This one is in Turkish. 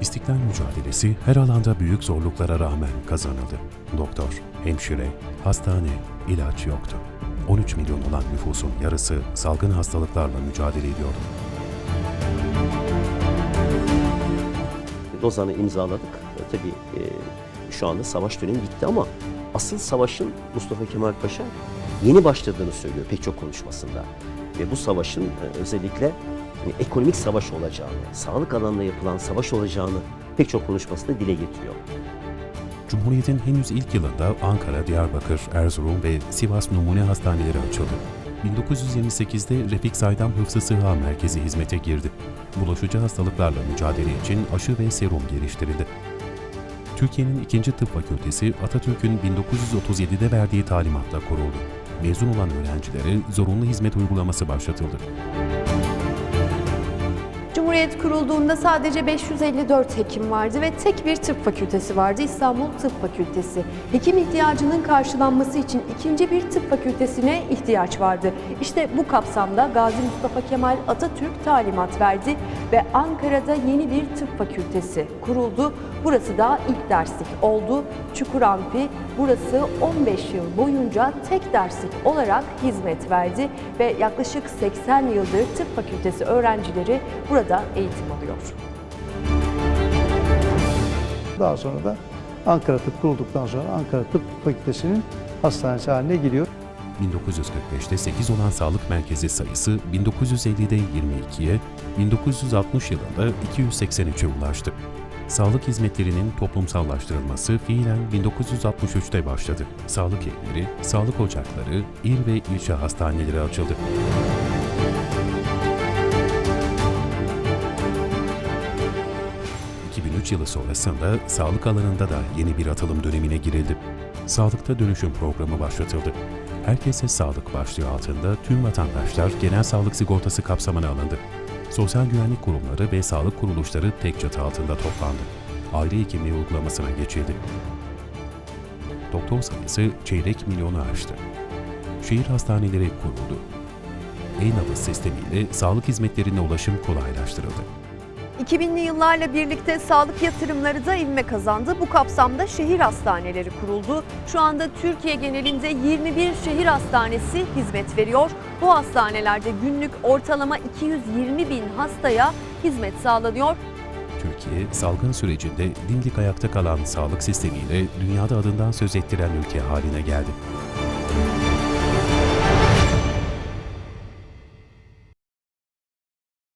İstiklal mücadelesi her alanda büyük zorluklara rağmen kazanıldı. Doktor, hemşire, hastane, ilaç yoktu. 13 milyon olan nüfusun yarısı salgın hastalıklarla mücadele ediyordu. Lozan'ı imzaladık. E, tabii e, şu anda savaş dönemi bitti ama asıl savaşın Mustafa Kemal Paşa yeni başladığını söylüyor pek çok konuşmasında. Ve bu savaşın e, özellikle e, ekonomik savaş olacağını, sağlık alanında yapılan savaş olacağını pek çok konuşmasında dile getiriyor. Cumhuriyet'in henüz ilk yılında Ankara, Diyarbakır, Erzurum ve Sivas numune hastaneleri açıldı. 1928'de Refik Saydam Hıfzı Sıha Merkezi hizmete girdi. Bulaşıcı hastalıklarla mücadele için aşı ve serum geliştirildi. Türkiye'nin ikinci tıp fakültesi Atatürk'ün 1937'de verdiği talimatla kuruldu. Mezun olan öğrencilere zorunlu hizmet uygulaması başlatıldı. Cumhuriyet kurulduğunda sadece 554 hekim vardı ve tek bir tıp fakültesi vardı İstanbul Tıp Fakültesi. Hekim ihtiyacının karşılanması için ikinci bir tıp fakültesine ihtiyaç vardı. İşte bu kapsamda Gazi Mustafa Kemal Atatürk talimat verdi ve Ankara'da yeni bir tıp fakültesi kuruldu. Burası da ilk derslik oldu. Çukur Amfi burası 15 yıl boyunca tek derslik olarak hizmet verdi ve yaklaşık 80 yıldır tıp fakültesi öğrencileri burada eğitim alıyor. Daha sonra da Ankara Tıp kurulduktan sonra Ankara Tıp Fakültesi'nin hastanesi haline geliyor. 1945'te 8 olan sağlık merkezi sayısı 1950'de 22'ye, 1960 yılında 283'e ulaştı. Sağlık hizmetlerinin toplumsallaştırılması fiilen 1963'te başladı. Sağlık evleri, sağlık ocakları, il ve ilçe hastaneleri açıldı. ...2003 yılı sonrasında sağlık alanında da yeni bir atılım dönemine girildi. Sağlıkta dönüşüm programı başlatıldı. Herkese Sağlık başlığı altında tüm vatandaşlar genel sağlık sigortası kapsamına alındı. Sosyal güvenlik kurumları ve sağlık kuruluşları tek çatı altında toplandı. Aile hekimliği uygulamasına geçildi. Doktor sayısı çeyrek milyonu aştı. Şehir hastaneleri kuruldu. E-nabız sistemiyle sağlık hizmetlerine ulaşım kolaylaştırıldı. 2000'li yıllarla birlikte sağlık yatırımları da ivme kazandı. Bu kapsamda şehir hastaneleri kuruldu. Şu anda Türkiye genelinde 21 şehir hastanesi hizmet veriyor. Bu hastanelerde günlük ortalama 220 bin hastaya hizmet sağlanıyor. Türkiye, salgın sürecinde dimdik ayakta kalan sağlık sistemiyle dünyada adından söz ettiren ülke haline geldi.